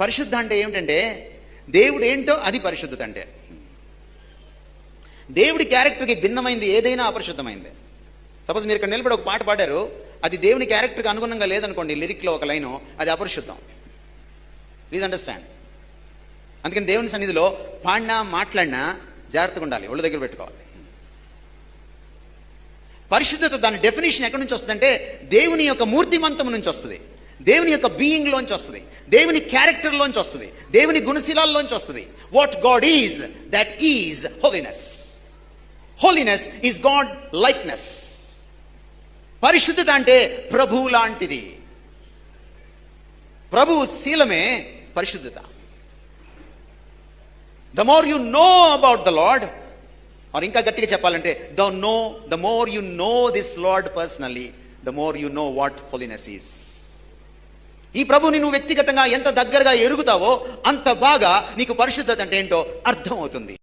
పరిశుద్ధ అంటే ఏమిటంటే దేవుడు ఏంటో అది పరిశుద్ధత అంటే దేవుడి క్యారెక్టర్కి భిన్నమైంది ఏదైనా అపరిశుద్ధమైంది. సపోజ్ మీరు ఇక్కడ నిలబడి ఒక పాట పాడారు అది దేవుని క్యారెక్టర్కి అనుగుణంగా లేదనుకోండి లిరిక్లో ఒక లైను అది అపరిశుద్ధం. Please understand. అందుకని దేవుని సన్నిధిలో పాడినా మాట్లాడినా జాగ్రత్తగా ఉండాలి ఒళ్ళు దగ్గర పెట్టుకోవాలి. పరిశుద్ధత దాని డెఫినేషన్ ఎక్కడి నుంచి వస్తుందంటే దేవుని యొక్క మూర్తిమంతం నుంచి వస్తుంది. దేవుని యొక్క బీయింగ్లోంచి వస్తుంది. దేవుని క్యారెక్టర్లోంచి వస్తుంది. దేవుని గుణశీలాల్లోంచి వస్తుంది. What God is that is holiness holiness is God likeness పరిశుద్ధత అంటే ప్రభు లాంటిది. ప్రభు శీలమే పరిశుద్ధత. The more you know about the lord are ఇంకా గట్టిగా చెప్పాలంటే the know the more you know this lord personally the more you know what holiness is ఈ ప్రభుని నువ్వు వ్యక్తిగతంగా ఎంత దగ్గరగా ఎరుగుతావో అంత బాగా నీకు పరిశుద్ధత అంటే ఏంటో అర్థం అవుతుంది